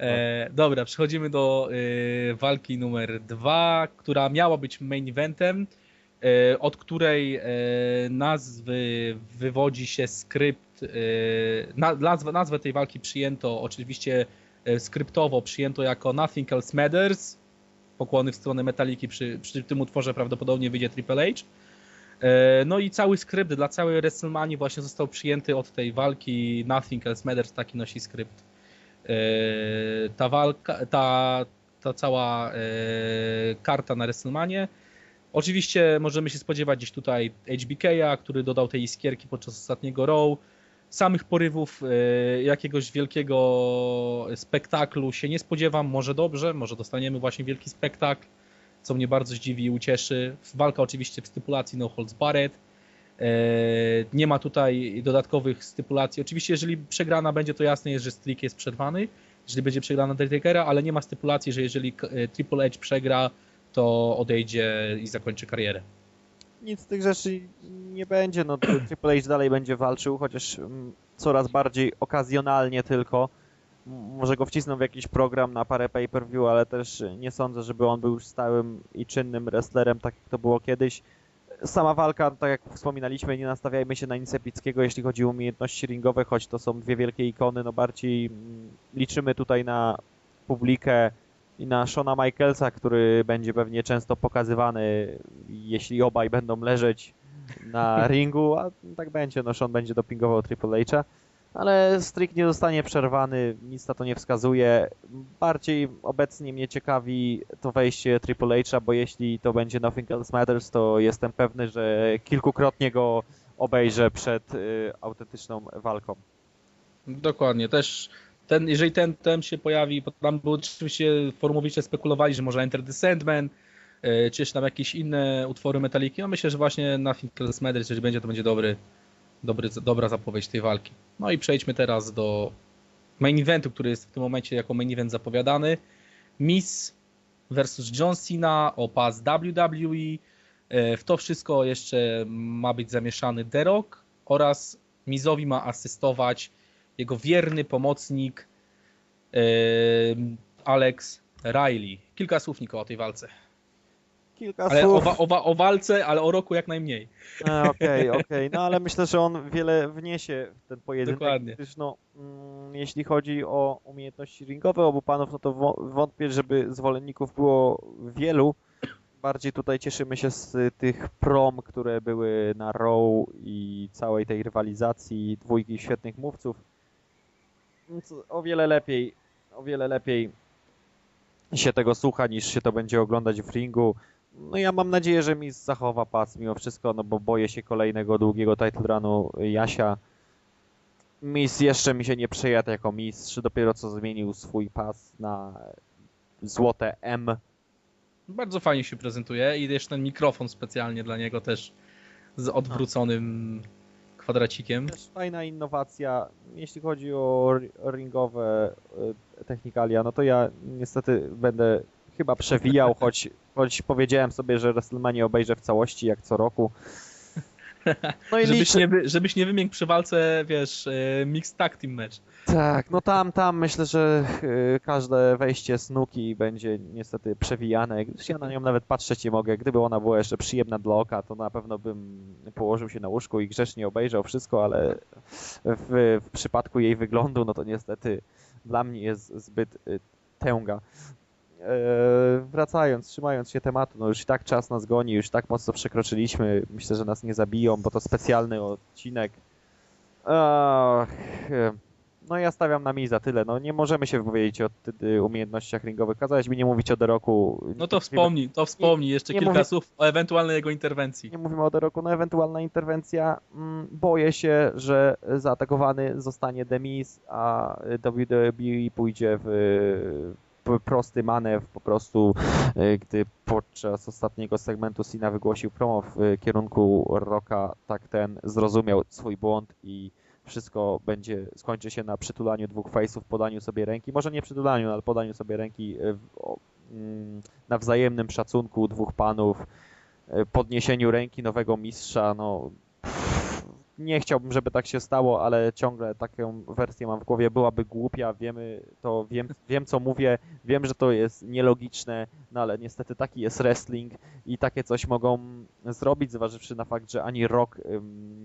E, dobra, przechodzimy do e, walki numer dwa, która miała być main eventem, e, od której e, nazwy wywodzi się skrypt. E, na, nazwę, nazwę tej walki przyjęto oczywiście e, skryptowo, przyjęto jako Nothing Else Matters. Pokłony w stronę Metaliki, przy, przy tym utworze prawdopodobnie wyjdzie Triple H. No i cały skrypt dla całej WrestleMania właśnie został przyjęty od tej walki Nothing Else Matters, taki nosi skrypt. E, Ta walka, ta, ta cała e, karta na WrestleMania. Oczywiście możemy się spodziewać gdzieś tutaj HBK'a, który dodał tej iskierki podczas ostatniego Raw. Samych porywów e, jakiegoś wielkiego spektaklu się nie spodziewam. Może dobrze, może dostaniemy właśnie wielki spektakl co mnie bardzo zdziwi i ucieszy. Walka oczywiście w stypulacji no holds barred. Nie ma tutaj dodatkowych stypulacji. Oczywiście, jeżeli przegrana będzie, to jasne jest, że streak jest przerwany. Jeżeli będzie przegrana Undertakera, ale nie ma stypulacji, że jeżeli e, Triple H przegra, to odejdzie i zakończy karierę. Nic z tych rzeczy nie będzie, no Triple H dalej będzie walczył, chociaż mm, coraz bardziej okazjonalnie tylko. Może go wcisną w jakiś program na parę pay-per-view, ale też nie sądzę, żeby on był już stałym i czynnym wrestlerem, tak jak to było kiedyś. Sama walka, tak jak wspominaliśmy, nie nastawiajmy się na nic epickiego, jeśli chodzi o umiejętności ringowe, choć to są dwie wielkie ikony, no bardziej mm, liczymy tutaj na publikę i na Shona Michaelsa, który będzie pewnie często pokazywany, jeśli obaj będą leżeć na ringu, a tak będzie, no Sean będzie dopingował Triple H'a, ale Strick nie zostanie przerwany, nic na to nie wskazuje. Bardziej obecnie mnie ciekawi to wejście Triple H'a, bo jeśli to będzie Nothing Else Matters, to jestem pewny, że kilkukrotnie go obejrzę przed y, autentyczną walką. Dokładnie, też ten, jeżeli ten, ten się pojawi, tam było oczywiście formułowicze spekulowali, że może Enter the Sandman, e, czy jeszcze tam jakieś inne utwory Metaliki. No myślę, że właśnie Nothing Else Matters, jeżeli będzie, to będzie dobry, dobry, dobra zapowiedź tej walki. No i przejdźmy teraz do main eventu, który jest w tym momencie jako main event zapowiadany. Miss versus John Cena o pas WWE. E, W to wszystko jeszcze ma być zamieszany The Rock oraz Mizowi ma asystować jego wierny pomocnik e, Alex Riley. Kilka słów Niko o tej walce. Kilka Ale o, słów. o, wa- o walce, ale o roku jak najmniej. Okej, okej. No ale myślę, że on wiele wniesie w ten pojedynek. Dokładnie. Gdyż no, mm, jeśli chodzi o umiejętności ringowe obu panów, no to wątpię, żeby zwolenników było wielu. Bardziej tutaj cieszymy się z tych prom, które były na Raw i całej tej rywalizacji dwójki świetnych mówców. Co, O wiele lepiej, o wiele lepiej się tego słucha niż się to będzie oglądać w ringu. No ja mam nadzieję, że mi zachowa pas mimo wszystko, no bo boję się kolejnego długiego title runu Jasia. Miss jeszcze mi się nie przejadł jako mistrz, dopiero co zmienił swój pas na złote M. Bardzo fajnie się prezentuje i jeszcze ten mikrofon specjalnie dla niego też z odwróconym kwadracikiem. Też fajna innowacja, jeśli chodzi o ringowe y, technikalia, no to ja niestety będę chyba przewijał, choć, choć powiedziałem sobie, że WrestleMania obejrzę w całości jak co roku. No i Żebyś nie, żebyś nie wymiękł przy walce, wiesz, e, mixed tag team match. Tak, no tam, tam myślę, że y, każde wejście Snuki będzie niestety przewijane. Gdyż ja na nią nawet patrzeć nie mogę. Gdyby ona była jeszcze przyjemna dla oka, to na pewno bym położył się na łóżku i grzecznie obejrzał wszystko, ale w, w przypadku jej wyglądu, no to niestety dla mnie jest zbyt y, tęga. E, wracając, trzymając się tematu, no już i tak czas nas goni, już tak mocno przekroczyliśmy. Myślę, że nas nie zabiją, bo to specjalny odcinek. Ach, e, no ja stawiam na Miza, tyle. No nie możemy się wypowiedzieć o umiejętnościach ringowych. Kazałeś mi nie mówić o Deroku. No to wspomnij, to wspomnij jeszcze nie kilka mówię- słów o ewentualnej jego interwencji. Nie mówimy o Deroku, no ewentualna interwencja. Mm, boję się, że zaatakowany zostanie Demis, a WWE pójdzie w prosty manewr po prostu, y, gdy podczas ostatniego segmentu Cena wygłosił promo w kierunku Rocka, tak ten zrozumiał swój błąd i wszystko będzie, skończy się na przytulaniu dwóch face'ów, podaniu sobie ręki, może nie przytulaniu, ale podaniu sobie ręki o, mm, na wzajemnym szacunku dwóch panów, podniesieniu ręki nowego mistrza, no nie chciałbym, żeby tak się stało, ale ciągle taką wersję mam w głowie. Byłaby głupia, wiemy to, wiem, wiem co mówię, wiem, że to jest nielogiczne, no ale niestety taki jest wrestling i takie coś mogą zrobić, zważywszy na fakt, że ani Rock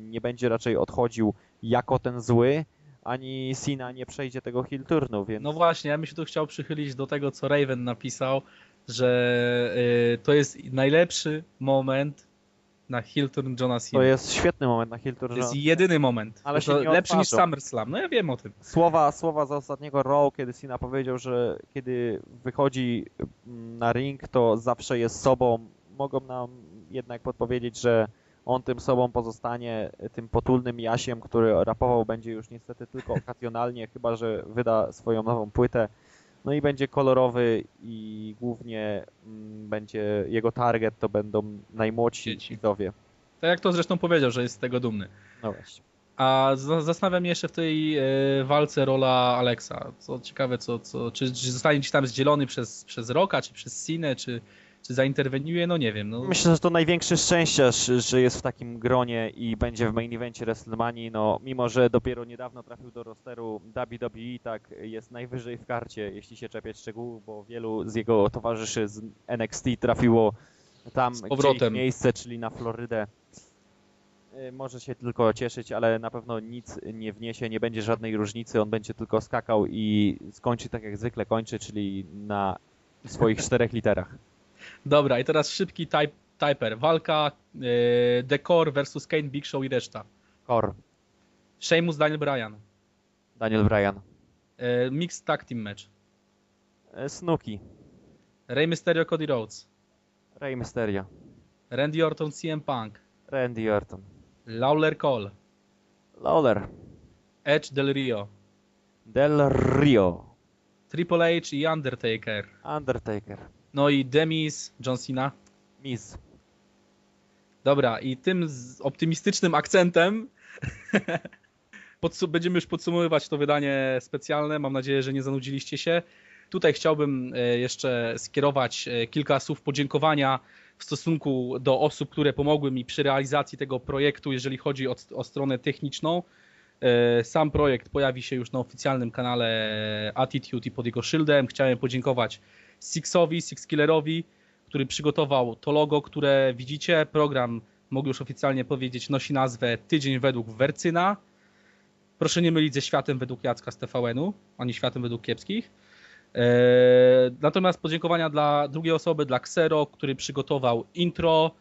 nie będzie raczej odchodził jako ten zły, ani Cena nie przejdzie tego heel turnu, więc... No właśnie, ja bym się tu chciał przychylić do tego, co Raven napisał, że y, to jest najlepszy moment na heel turn Johna Cena. To jest świetny moment na heel turn. To jest jedyny moment. Ale to się nie lepszy niż. SummerSlam. No ja wiem o tym. Słowa, słowa z ostatniego Raw, kiedy Cena powiedział, że kiedy wychodzi mm, na ring, to zawsze jest sobą. Mogą nam jednak podpowiedzieć, że on tym sobą pozostanie, tym potulnym Jasiem, który rapował będzie już niestety tylko okazjonalnie, chyba że wyda swoją nową płytę. No i będzie kolorowy i głównie mm, będzie jego target to będą najmłodsi Dzieci. widzowie. Tak jak to zresztą powiedział, że jest z tego dumny. No właśnie. A za- zastanawia mnie jeszcze w tej e, walce rola Alexa. Co ciekawe, co, co, czy, czy zostanie gdzieś tam zdzielony przez, przez Rocka, czy przez Sinę, czy, czy zainterweniuje, no nie wiem. No, Myślę, że to największy szczęściarz, że jest w takim gronie i będzie w main evencie WrestleMania. No, mimo że dopiero niedawno trafił do rosteru WWE, tak jest najwyżej w karcie, jeśli się czepiać szczegółów, bo wielu z jego towarzyszy z NXT trafiło tam, gdzie miejsce, czyli na Florydę. Y, Może się tylko cieszyć, ale na pewno nic nie wniesie, nie będzie żadnej różnicy. On będzie tylko skakał i skończy tak jak zwykle kończy, czyli na swoich czterech literach. Dobra, i teraz szybki type, typer. Walka e, Decor versus Kane, Big Show i reszta. Kor, Sheamus, Daniel Bryan. Daniel Bryan, E, mixed Tag Team Match. E, Snooki, Rey Mysterio, Cody Rhodes. Rey Mysterio, Randy Orton, CM Punk. Randy Orton, Lawler Cole. Lawler, Edge Del Rio. Del Rio, Triple H i Undertaker. Undertaker, No i Demis, John Cena. Miz. Dobra, i tym z optymistycznym akcentem będziemy już podsumowywać to wydanie specjalne. Mam nadzieję, że nie zanudziliście się. Tutaj chciałbym e, jeszcze skierować e, kilka słów podziękowania w stosunku do osób, które pomogły mi przy realizacji tego projektu, jeżeli chodzi o, o stronę techniczną. E, Sam projekt pojawi się już na oficjalnym kanale Attitude i pod jego szyldem. Chciałem podziękować Sixowi, Sixkillerowi, który przygotował to logo, które widzicie. Program, mogę już oficjalnie powiedzieć, nosi nazwę Tydzień według Wercyna. Proszę nie mylić ze światem według Jacka z TVN-u, ani światem według kiepskich. Eee, natomiast podziękowania dla drugiej osoby, dla Xero, który przygotował intro,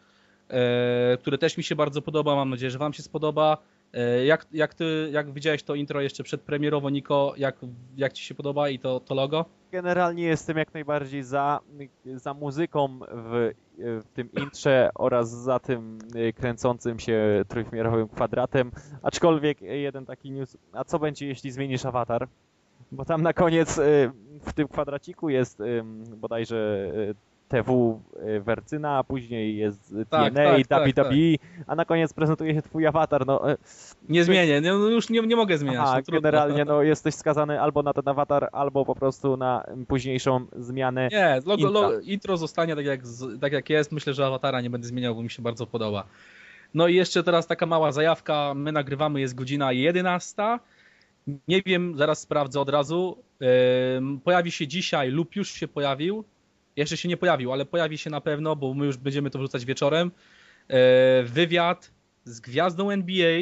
eee, które też mi się bardzo podoba. Mam nadzieję, że Wam się spodoba. Eee, jak, jak Ty, jak widziałeś to intro jeszcze przedpremierowo, Niko, jak, jak Ci się podoba i to, to logo? Generalnie jestem jak najbardziej za, za muzyką w, w tym intrze oraz za tym y, kręcącym się trójwymiarowym kwadratem. Aczkolwiek jeden taki news, a co będzie jeśli zmienisz awatar? Bo tam na koniec y, w tym kwadraciku jest bodajże TW y, Wercyna, a później jest Tak, TNA, tak, tak, WWE, a na koniec prezentuje się twój awatar. No, y, Nie zmienię, no już nie, nie mogę zmieniać. Aha, no, generalnie no, jesteś skazany albo na ten awatar, albo po prostu na późniejszą zmianę. Nie, logo, lo, intro zostanie tak jak, tak jak jest. Myślę, że awatara nie będę zmieniał, bo mi się bardzo podoba. No i jeszcze teraz taka mała zajawka. My nagrywamy, jest godzina 11. Nie wiem, zaraz sprawdzę od razu. Pojawi się dzisiaj lub już się pojawił. Jeszcze się nie pojawił, ale pojawi się na pewno, bo my już będziemy to wrzucać wieczorem. Yy, Wywiad z gwiazdą NBA,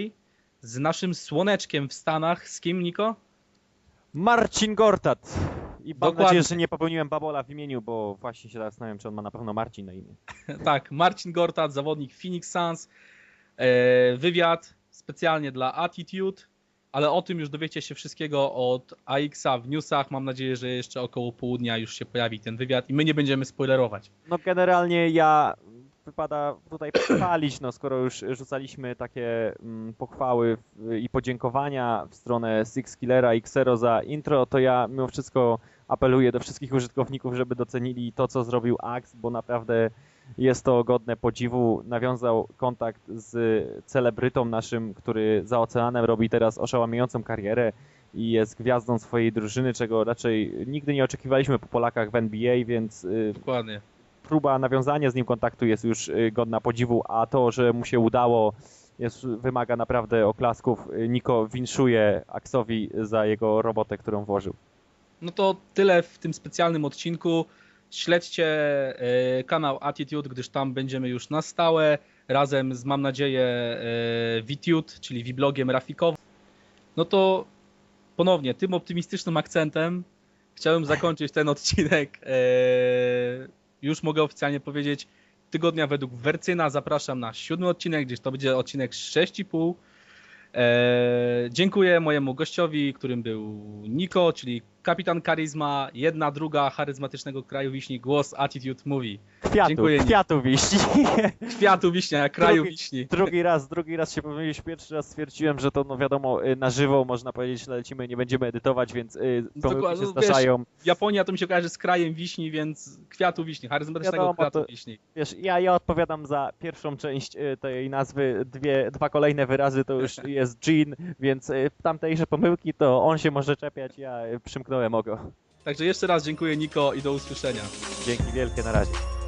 z naszym słoneczkiem w Stanach. Z kim, Niko? Marcin Gortat. I mam Dokładnie. nadzieję, że nie popełniłem babola w imieniu, bo właśnie się zastanawiam, czy on ma na pewno Marcin na imię. Tak, Marcin Gortat, zawodnik Phoenix Suns. E, Wywiad specjalnie dla Attitude, ale o tym już dowiecie się wszystkiego od AX-a w newsach. Mam nadzieję, że jeszcze około południa już się pojawi ten wywiad i my nie będziemy spoilerować. No generalnie ja wypada tutaj pochwalić, no skoro już rzucaliśmy takie mm, pochwały w- i podziękowania w stronę Six Killera i Xero za intro, to ja mimo wszystko apeluję do wszystkich użytkowników, żeby docenili to, co zrobił Axe, bo naprawdę jest to godne podziwu. Nawiązał kontakt z celebrytą naszym, który za oceanem robi teraz oszałamiającą karierę i jest gwiazdą swojej drużyny, czego raczej nigdy nie oczekiwaliśmy po Polakach w NBA, więc y, Dokładnie. próba nawiązania z nim kontaktu jest już y, godna podziwu, a to, że mu się udało jest, wymaga naprawdę oklasków. Niko winszuje Aksowi za jego robotę, którą włożył. No to tyle w tym specjalnym odcinku. Śledźcie e, kanał Attitude, gdyż tam będziemy już na stałe, razem z, mam nadzieję, e, Vitude, czyli Wiblogiem Rafikowym. No to ponownie, tym optymistycznym akcentem chciałem zakończyć ten odcinek. E, już mogę oficjalnie powiedzieć, tygodnia według Wercyna zapraszam na siódmy odcinek, gdzieś to będzie odcinek 6,5. E, dziękuję mojemu gościowi, którym był Niko, czyli kapitan charyzma, jedna druga charyzmatycznego kraju wiśni, głos Attitude Movie. Kwiatu, Dziękuję, kwiatu wiśni. Kwiatu wiśnia, kraju Drugi- wiśni. drugi raz, drugi raz się pomyliłeś, pierwszy raz stwierdziłem, że to no wiadomo, y, na żywo można powiedzieć, lecimy, nie będziemy edytować, więc y, pomyłki Dokładnie, się no wiesz, zdarzają. Japonia to mi się kojarzy z krajem wiśni, więc kwiatu wiśni, charyzmatycznego Wiadomo, kwiatu to- wiśni. Wiesz, ja, ja odpowiadam za pierwszą część y, tej nazwy, dwie, dwa kolejne wyrazy to już jest Jean, więc tamtejsze pomyłki to on się może czepiać, ja y, Także jeszcze raz dziękuję Niko i do usłyszenia. Dzięki wielkie, na razie.